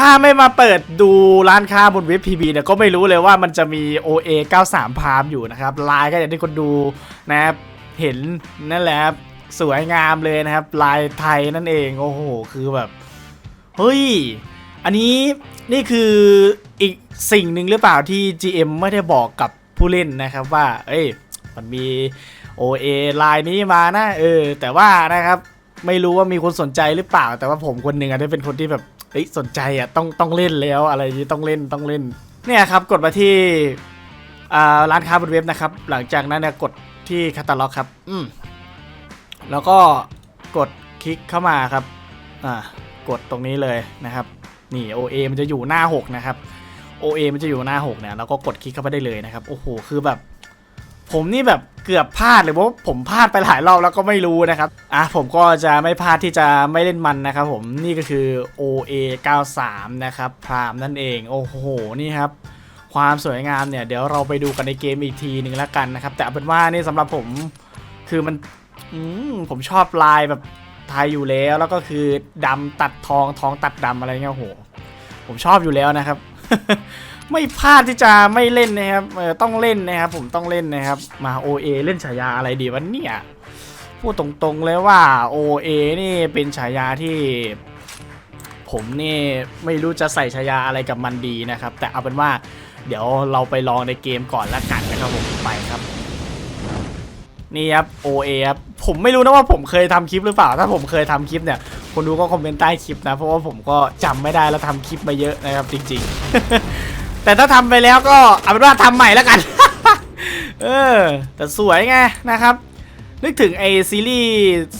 ถ้าไม่มาเปิดดูร้านค้าบนเว็บ PB เนี่ยก็ไม่รู้เลยว่ามันจะมี OA 93 พามอยู่นะครับลายก็อย่างที่คนดูนะครับเห็นนั่นแหละครับสวยงามเลยนะครับ ลายไทยนั่นเองโอ้โหคือแบบเฮ้ยอันนี้นี่คืออีกสิ่งหนึ่งหรือเปล่าที่ GM ไม่ได้บอกกับผู้เล่นนะครับว่า เอ้ยมันมี OA ลายนี้มานะเออแต่ว่านะครับไม่รู้ว่ามีคนสนใจหรือเปล่า แต่ว่าผมคนหนึ่งอะได้เป็นคนที่แบบ เอ้ยสนใจอะต้องต้องเล่นแล้วอะไรยี้ต้องเล่นต้องเล่นเนี่ยครับกดมาที่อ่าร้านค้าบนเว็บนะครับ หลังจากนั้นเนี่ยกดที่คาตาล็อกครับอืมแล้วก็กดคลิกเข้ามาครับอ่ากดตรงนี้เลยนะครับนี่ OA มันจะอยู่หน้า 6 นะครับ OA มันจะอยู่หน้า 6 เนี่ยแล้วก็กดคลิกเข้าไปได้เลยนะครับ โอ้โห คือแบบ ผมนี่แบบเกือบพลาดเลยเพราะว่าผมพลาดไปหลายรอบแล้วก็ไม่รู้นะครับอะผมก็จะไม่พลาดที่จะไม่เล่นมันนะครับผมนี่ก็คือ OA 93นะครับพรามนั่นเองโอ้โหนี่ครับความสวยงามเนี่ยเดี๋ยวเราไปดูกันในเกมอีกทีหนึ่งแล้วกันนะครับ แต่เอาเป็นว่านี่สำหรับผมคือมันมผมชอบลายแบบไทยอยู่แล้ว แล้วก็คือดำตัดทองทองตัดดำอะไรเงี้ยโอ้โหผมชอบอยู่แล้วนะครับ ไม่พลาดที่จะไม่เล่นนะครับเออต้องเล่นนะครับผมต้องเล่นนะครับมา OA เล่นฉายาอะไรดีวะเนี่ยพูดตรงๆเลยว่า OA นี่เป็นฉายาที่ ผมนี่ไม่รู้จะใส่ฉายาอะไรกับมันดีนะครับ แต่เอาเป็นว่าเดี๋ยวเราไปลองในเกมก่อนละกันนะครับผมไปครับ นี่ครับ OA ครับผมไม่รู้นะว่าผมเคยทำคลิปหรือเปล่า ถ้าผมเคยทำคลิปเนี่ยคนดูก็คอมเมนต์ใต้คลิปนะ เพราะว่าผมก็จำไม่ได้แล้วทำคลิปมาเยอะนะครับจริง ๆ แต่ถ้าทำไปแล้วก็เอาเป็นว่าทำใหม่แล้วกัน เออ แต่สวยไงนะครับ นึกถึงไอซีรีส์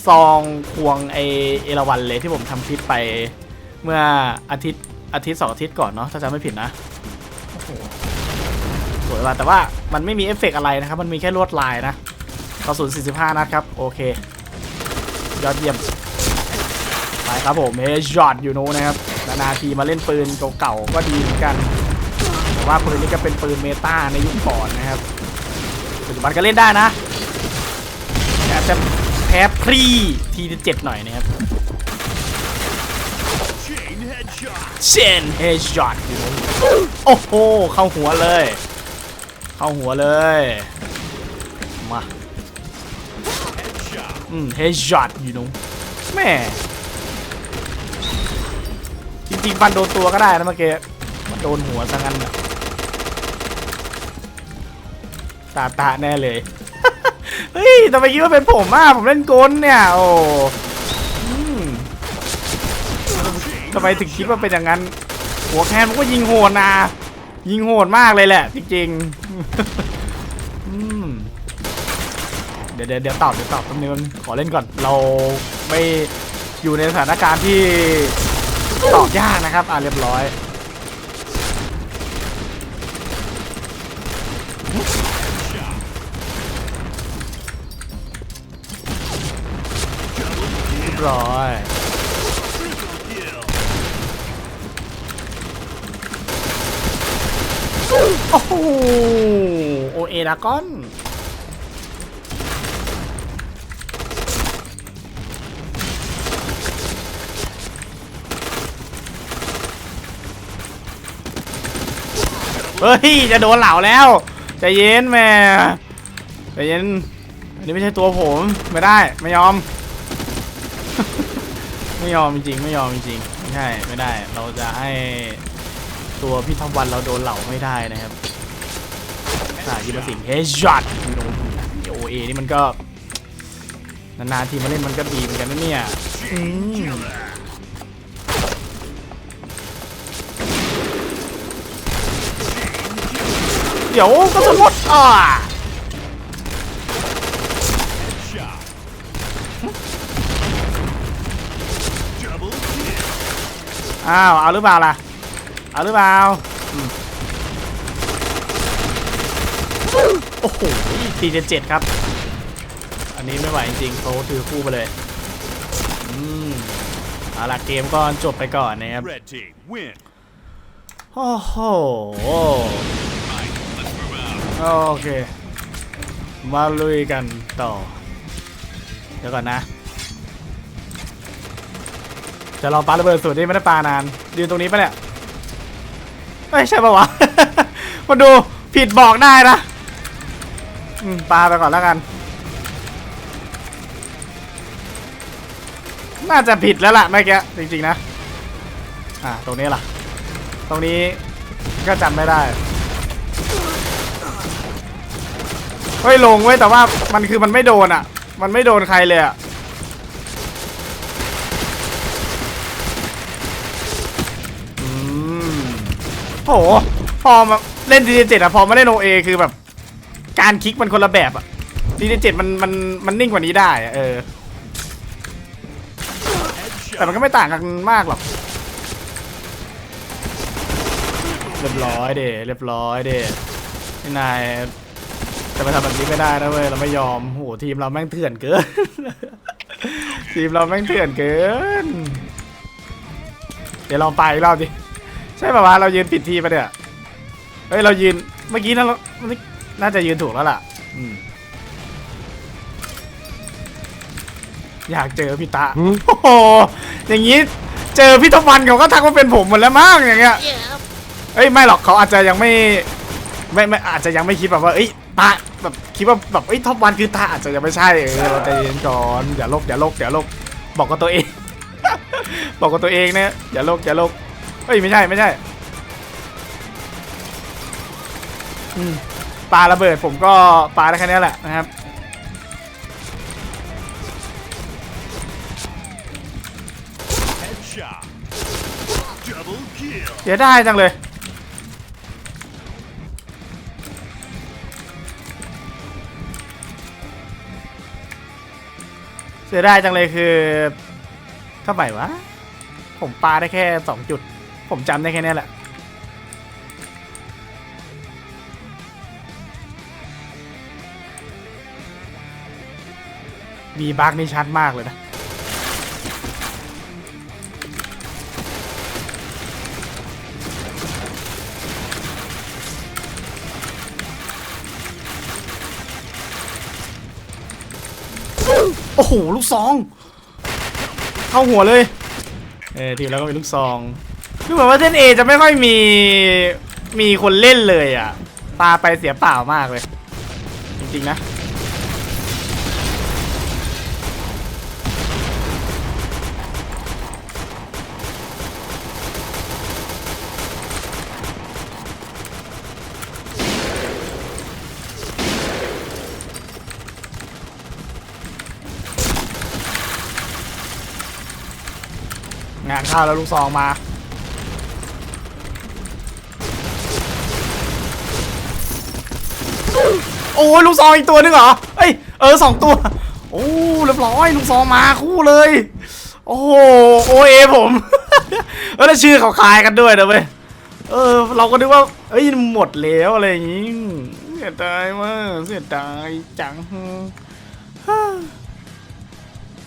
ซองควงไอเอราวันเลยที่ผมทำคลิปไปเมื่ออาทิตย์อาทิตย์สองอาทิตย์ก่อนเนาะถ้าจำไม่ผิดนะสวยว่ะแต่ว่ามันไม่มีเอฟเฟกต์อะไรนะครับ มันมีแค่ลวดลายนะกระสุน45 นัดครับ โอเค ยอดเยี่ยม ไปครับผมเฮช็อตอยู่โน้นนะครับนาทีมาเล่นปืนเก่าๆก็ดีเหมือนกัน แต่ว่าปืนนี้ก็เป็นปืนเมตาในยุคก่อนนะครับปัจจุบันก็เล่นได้นะแต่จะแพ้พรีทีเจ็ดหน่อยนะครับเชนเฮช็อตโอ้โหเข้าหัวเลย เข้าหัวเลย มาอืมเฮช็อตอยู่นู้นแม่จริงๆฟันโดนตัวก็ได้นะเมื่อกี้มันโดนหัวซะงั้นน่ะ ตาตาแน่เลย เฮ้ยทำไมคิดว่าเป็นผมอะผมเล่นกนเนี่ย โอ้ทำไมถึงคิดว่าเป็นอย่างนั้น หัวแคนมันก็ยิงโหดนะ ยิงโหดมากเลยแหละ จริงๆเดี๋ยวเดี๋ยวเดี๋ยวตอบเดี๋ยวตอบแป๊บนึงขอเล่นก่อน เราไม่อยู่ในสถานการณ์ที่ตอบยากนะครับ อ่าเรียบร้อย ร้อย โอ้โหโอเอดากอนเฮ้ย จะโดนเหล่าแล้วใจเย็นแม่ใจเย็น อันนี้ไม่ใช่ตัวผม ไม่ได้ ไม่ยอม ไม่ยอมจริงๆไม่ยอมจริงๆไม่ใช่ไม่ได้ เราจะให้ตัวพี่ทวันเราโดนเหล่าไม่ได้นะครับสายยิมสิงเฮช็อตโอเอนี่มันก็นานๆทีมาเล่นมันก็ดีเหมือนกันนะเนี่ยเดี๋ยวก็จะหมดอะ อ้าว เอาหรือเปล่าล่ะ เอาหรือเปล่าอืมโอ้โหตีเจ็ดเจ็ดครับ อันนี้ไม่ไหวจริงๆเขาถือคู่ไปเลย อืมเอาล่ะเกมก็จบไปก่อนนะครับ Red team win. โอ้โห Right, let's move out. โอเค มาลุยกันต่อ เดี๋ยวก่อนนะ จะลองปาระเบิดสูตรนี้ไม่ได้ปานานยืนตรงนี้ปะเนี่ยเอ้ยใช่ปะวะ มาดูผิดบอกได้นะอืมปาไปก่อนแล้วกัน น่าจะผิดแล้วล่ะเมื่อกี้จริงๆนะ อ่าตรงนี้ล่ะ ตรงนี้ก็จำไม่ได้เฮ้ยลงเว้ยแต่ว่ามันคือมันไม่โดนอะ มันไม่โดนใครเลยอะ โอ้โห พอมาเล่นดีเจ็ดอะพอมาเล่นโอเอคือแบบ การคลิกมันคนละแบบอะดีเจ็ดมันมันมันนิ่งกว่านี้ได้อะเออ แต่มันก็ไม่ต่างกันมากหรอก เรียบร้อยเดเรียบร้อยเดนี่นายจะไปทำแบบนี้ไม่ได้นะเว้ยเราไม่ยอมโหทีมเราแม่งเถื่อนเกิน ทีมเราแม่งเถื่อนเกิน เดี๋ยวลองไปอีกรอบดิ ใช่ป่าวะเรายืนปิดทีปะเนี่ยเฮ้ยเรายืนเมื่อกี้น่าน่าจะยืนถูกแล้วล่ะอืมอยากเจอพี่ตาโอ้โหอย่างนี้เจอพี่ทวันเขาก็ทักว่าเป็นผมหมดแล้วมั้งอย่างเงี้ยเอ้ยไม่หรอกเขาอาจจะยังไม่ไม่ไม่อาจจะยังไม่คิดแบบว่าเอ้ยตาแบบคิดว่าแบบเอ้ยท็อปวันคือตาอาจจะยังไม่ใช่เออเราใจเย็นก่อนอย่าโลกอย่าโลกอย่าโลกบอกกับตัวเอง บอกกับตัวเองนะอย่าโลกอย่าโลก เอ้ยไม่ใช่ไม่ใช่อืมปาระเบิดผมก็ปลาได้แค่นี้แหละนะครับเสียได้จังเลยเสียได้จังเลยคือเท่าไหร่วะ ผมปาได้แค่สองจุด ผมจำได้แค่นี้แหละ มีบั๊กนี่ชัดมากเลยนะ โอ้โห ลูกซอง เข้าหัวเลย เออทีแล้วก็มีลูกซอง ดูเหมือนว่าเส้นเอจะไม่ค่อยมีมีคนเล่นเลยอะ ปาไปเสียเปล่ามากเลย จริงๆนะงานเข้าแล้วลูกซองมา โอ้ยลูกซองอีกตัวนึงเหรอเอ้ยเออสองตัว โอ้เรียบร้อยลูกซองมาคู่เลย โอ้โหโอเอผมเออแล้วชื่อเขาคลายกันด้วยนะเว้ยเออ เราก็นึกว่าเอ้ยหมดแล้วอะไรอย่างงี้เสียดายมากเสียดายจังฮ่า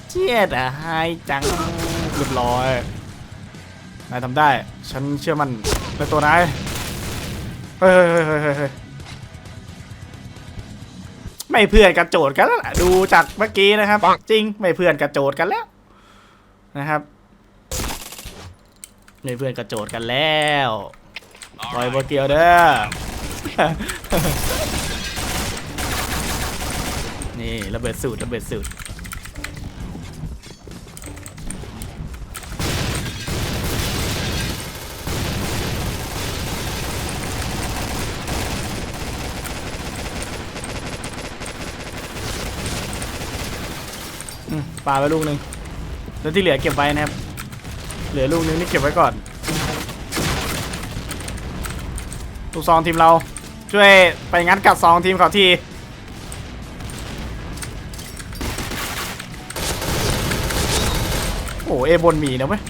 เจียดอะไฮจังเรียบร้อยนายทำได้ ฉันเชื่อมันในตัวนายเฮ้ยเฮ้ยเฮ้ย ไม่เพื่อนกระโจดกันแล้วล่ะดูจากเมื่อกี้นะครับ จริงไม่เพื่อนกระโจดกันแล้วนะครับไม่เพื่อนกระโจดกันแล้วปล่อยบอเกียวเด้อนี่ระเบิดสูตรระเบิดสูตร ปาไปลูกหนึ่งแล้วที่เหลือเก็บไว้นะครับ เหลือลูกนึงนี่เก็บไว้ก่อนลูกซองทีมเราช่วยไปงัดกัดซองทีมเขาทีโอ้เอบนมีนะเว้ย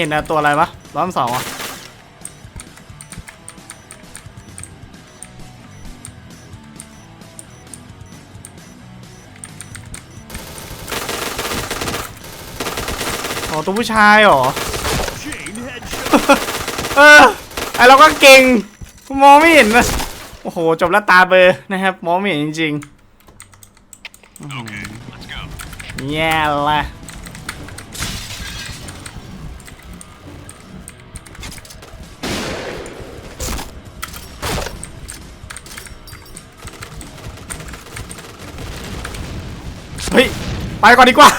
เห็นนะตัวอะไรปะล้อมสองอะอ๋อตัวผู้ชายเหรอ Chain headshot. เออไอเราก็เก่ง มองไม่เห็นนะ โอ้โห จบแล้วตาเบลอร์นะครับ มองไม่เห็นจริง Okay, let's go. ๆแย่ละ ไปก่อนดีกว่า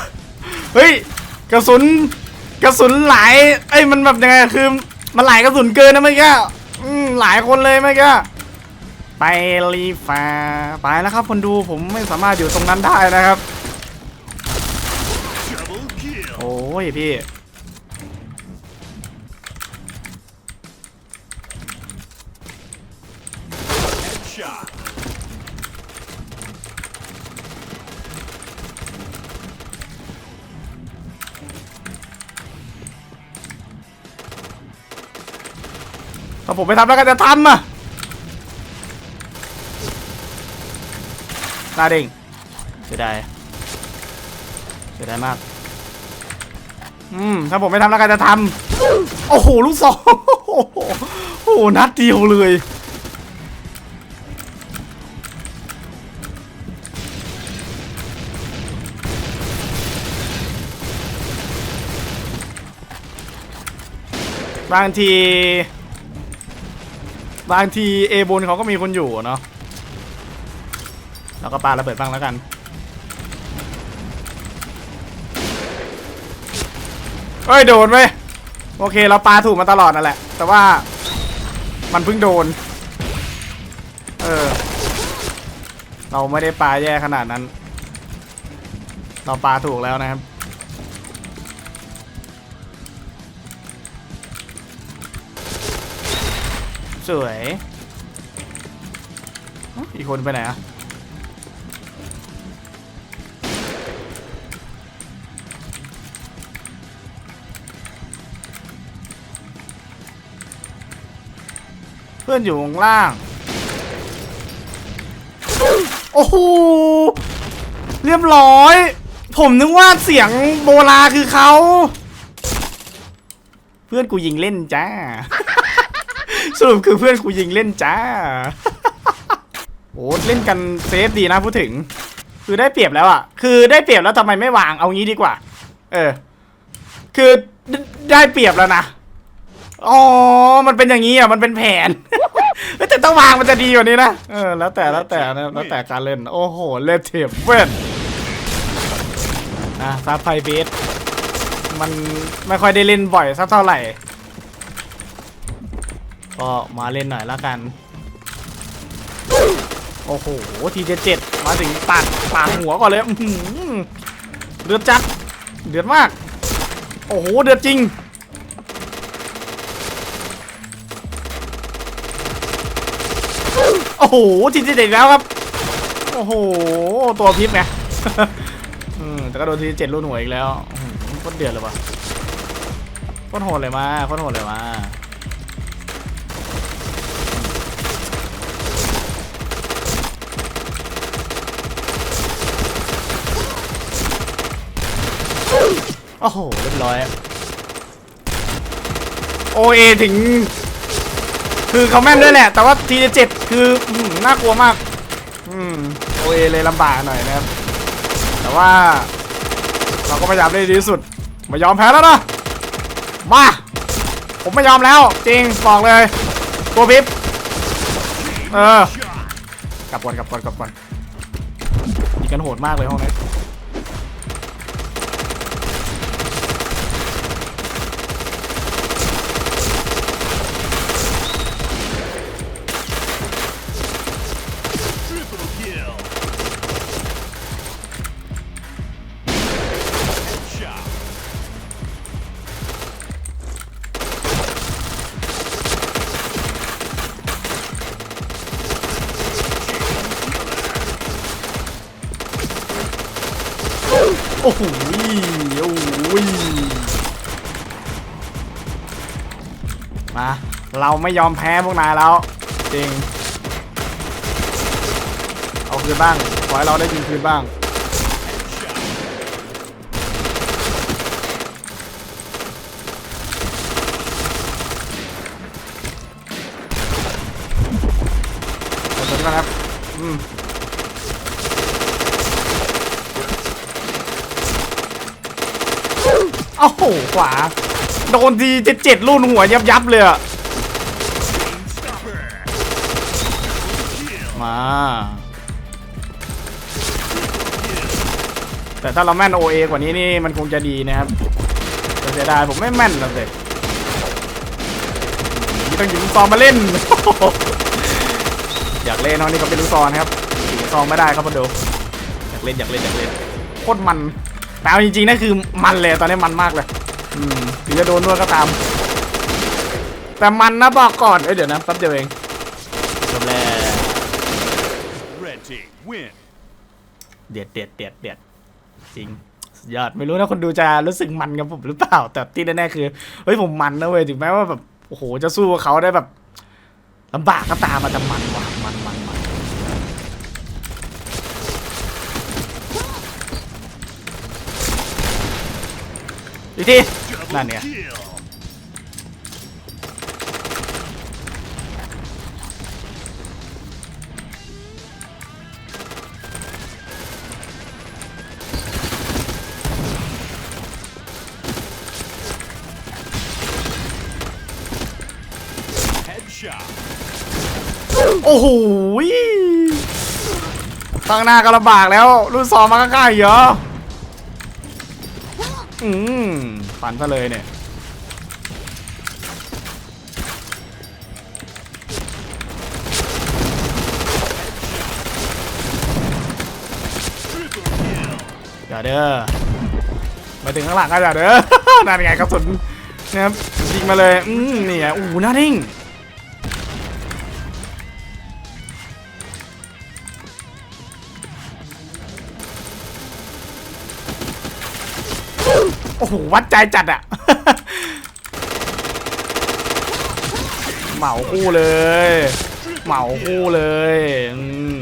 เฮ้ย กระสุน กระสุนหลายเอ้ย มันแบบยังไง คือ มันหลายกระสุนเกินนะเมื่อกี้หลายคนเลยเมื่อกี้ไปรีฟ้าไปแล้วครับคนดูผมไม่สามารถอยู่ตรงนั้นได้นะครับ โอ้ยพี่ ถ้าผมไม่ทำแล้วก็จะทำอะหน้าเด้งเสียดายเสียดายมาก อืม ถ้าผมไม่ทำแล้วก็จะทำโอ้โห ลูกสองโอ้โหโอ้โหนัดเดียวเลยบางที บางทีเอบนเขาก็มีคนอยู่เนาะแล้วก็ปาระเบิดบ้างแล้วกัน เอ้ย โดนไหมโอเค เราปาถูกมาตลอดนั่นแหละ แต่ว่ามันเพิ่งโดน เออ เราไม่ได้ปาแย่ขนาดนั้น เราปาถูกแล้วนะครับ สวยอีกคนไปไหนอะเพื่อนอยู่ข้างล่าง โอ้โห เรียบร้อย ผมนึกว่าเสียงโบลาคือเขา เพื่อนกูยิงเล่นจ้า สรุปคือเพื่อนกูยิงเล่นจ้า โอ้เล่นกันเซฟดีนะพูดถึง คือได้เปรียบแล้วอะ คือได้เปรียบแล้วทำไมไม่วางเอางี้ดีกว่า เออ คือได้เปรียบแล้วนะ อ๋อ มันเป็นอย่างนี้อะ มันเป็นแผนแต่ต้องวางมันจะดีกว่านี้นะ เออ แล้วแต่แล้วแต่แล้วแต่การเล่น โอ้โห เล่นเทปเว้นอะซับไพเบสมันไม่ค่อยได้เล่นบ่อยสักเท่าไหร่ ก็มาเล่นหน่อยละกัน โอ้โหทีเจ็ดเจ็ดมาถึงตัดปาดหัวก่อนเลยเดือดจัด เดือดมาก โอ้โห เดือดจริง โอ้โหทีเจ็ดเจ็ดแล้วครับ โอ้โห ตัวพิษไงแต่ก็โดนทีเจ็ดรุ่นหัวอีกแล้วโคตรเดือดเลยว่ะโคตรโหดเลยมาโคตรโหดเลยมา โอ้โห เรียบร้อย โอเอถึง คือเขาแม่นด้วยแหละ แต่ว่าทีเจ็ดคืออน่ากลัวมาก อืมโอเอเลยลำบากหน่อยนะครับ แต่ว่า เราก็พยายามได้ดีที่สุด ไม่ยอมแพ้แล้วนะ มา ผมไม่ยอมแล้ว จริงบอกเลย ตัวพิบเออกลับก่อนกลับก่อนกลับก่อนยิงกันโหดมากเลยห้องนี้ เราไม่ยอมแพ้พวกนายแล้ว จริง เอาคืนบ้าง ขอให้เราได้ยิงคืนบ้าง ขอบคุณมากครับ อืมโอ้โหขวา โดนทีเจ็ดเจ็ดรุ่นหัวยับยับๆเลยอะ แต่ถ้าเราแม่น OA กว่านี้นี่มันคงจะดีนะครับแต่เสียดายผมไม่แม่นแล้วเลยนี่ต้องหยิบลูกซองมาเล่น อยากเล่นเนาะนี่ก็เป็นลูกซองนะครับหยิบซองไม่ได้ครับมาดูอยากเล่นอยากเล่นอยากเล่นโคตรมันแต่เอาจริงๆนั่นคือมันเลยตอนนี้มันมากเลยอืมถึงจะโดนนวดก็ตาม แต่มันนะบอกก่อนเอ้ยเดี๋ยวนะแป๊บเดียวเองจบแล้ว Red team win. เด็ดเด็ดเด็ดเด็ด จริงยอดไม่รู้นะคนดูจะรู้สึกมันกับผมหรือเปล่า แต่ที่แน่ๆคือเฮ้ยผมมันนะเว้ยถึงแม้ว่าแบบโอ้โหจะสู้เขาได้แบบลำบากก็ตามมาแต่มันว่ะมันมันมันอีกทีนั่นเนี่ย อ้โหข้างหน้าก็ลำบากแล้วรุ่นสองมาใกล้ๆเหรออืมฝันซะเลยเนี่ยอย่าเด้อมาถึงข้างหลังก็อย่าเด้อนั่นไงกระสุนนะครับยิงมาเลย อืมนี่ไงอู้หน้านิ่ง โอ้โห วัดใจจัดอะเหมาคู่เลย เหมาคู่เลยอืม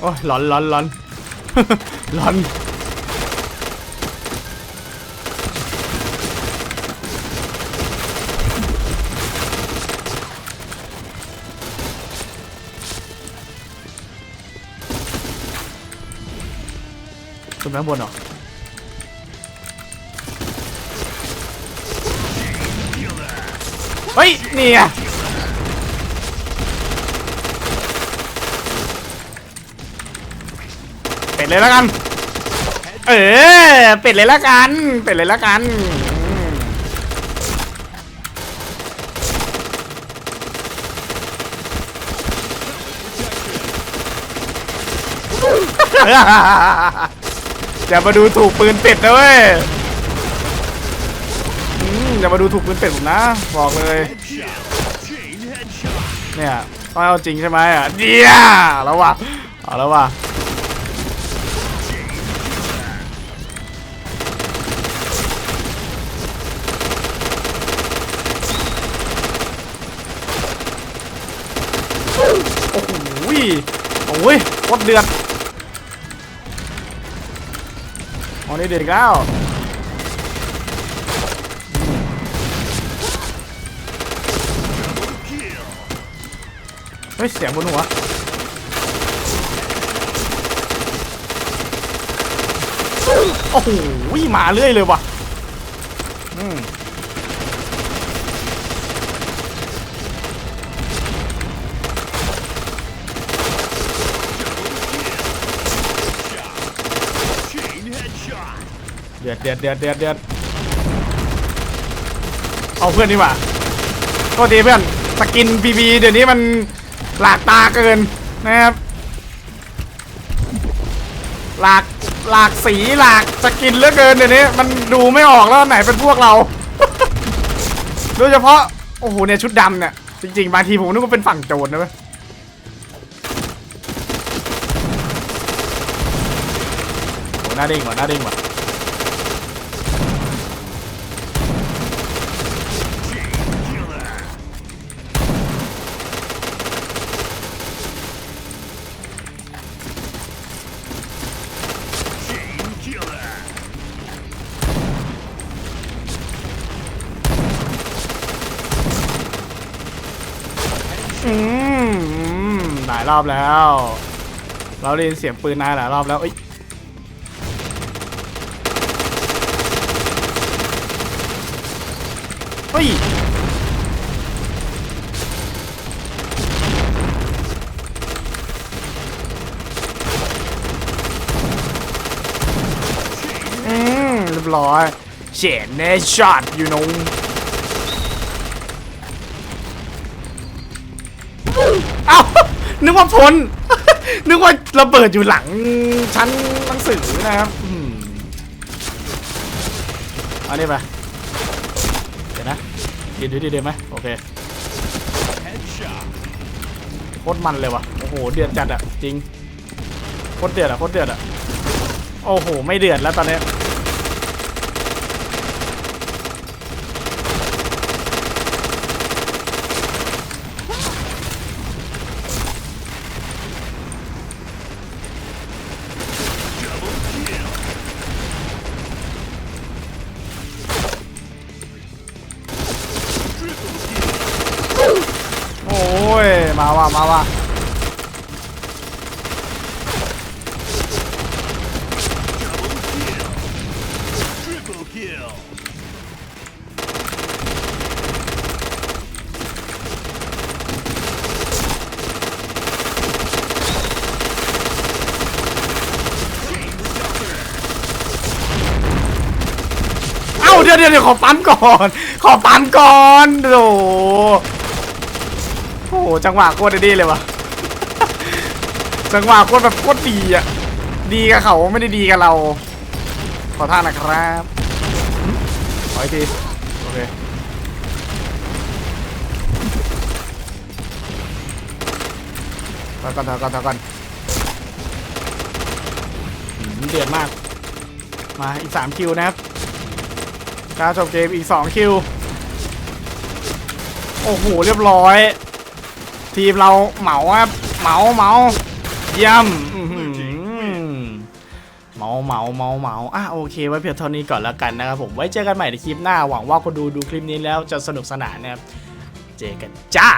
โอ้ยหลอนหลอนหลอนหลอน ขึ้นข้างบนหรอเฮ้ยนี่ไงเป็ดเลยล้วกัน เออเป็ดเลยล้วกัน เป็ดเลยล้วกันอืม อย่ามาดูถูกปืนเป็ดนะเว้ยอย่ามาดูถูกปืนเป็ดผมนะ บอกเลย เนี่ยต้องเอาจริงใช่ไหมอะเดียแล้ววะเอาแล้ววะโอ้โหโอ้ยโคตรเดือด อันนี้เด็กแล้ว Double kill. เฮ้ยเสียงบนหัวโอ้โหมาเรื่อยเลยว่ะ อืม เดือดเดือดเดือดเดือดเดือดเอาเพื่อนดีกว่าโทษทีเพื่อนสกินบีบีเดี๋ยวนี้มันหลากตาเกินนะครับหลากหลากสีหลากสกินเหลือเกินเดี๋ยวนี้มันดูไม่ออกแล้วไหนเป็นพวกเรา โดยเฉพาะ โอ้โหเนี่ยชุดดำเนี่ยจริงๆบางทีผมนึกว่าเป็นฝั่งโจรนะเว้ยโอ้ หน้าเด้งว่ะหน้าเด้งว่ะ Killer. Chain killer. อืมอืมหลายรอบแล้ว เราได้ยินเสียงปืนนายหลายรอบแล้วเอ้ย เอืมเรียบร้อยเฉนเนช็อตอยู่นงเอ้านึกว่าพ้น นึกว่าระเบิดอยู่หลังชั้นหนังสือนะครับอันนี้ไป ดีดีดีดีไหมโอเคโคตรมันเลยว่ะโอ้โหเดือดจัดอะจริงโคตรเดือดอะโคตรเดือดอะโอ้โหไม่เดือดแล้วตอนเนี้ ดี๋ยวเดี๋ยวขอปั๊มก่อน ขอปั๊มก่อนโอ้โหโอ้โหจังหวะโคตรดีเลยวะจังหวะโคตรแบบโคตรดีอะดีกับเขาไม่ได้ดีกับเรา ขอท่านนะครับขออีกทีโอเคถอยก่อนถอยก่อนถอยก่อนเดือดมาก มาอีก3คิวนะครับ กาจบเกมอีก 2 คิว โอ้โห เรียบร้อย ทีมเราเหมาครับเหมาเหมาเยี่ยมเหมาเหมาเหมาเหมาอะโอเค ไว้เพียงเท่านี้ก่อนแล้วกันนะครับผม ไว้เจอกันใหม่ในคลิปหน้า หวังว่าคนดูดูคลิปนี้แล้วจะสนุกสนานนะครับ เจอกันจ้า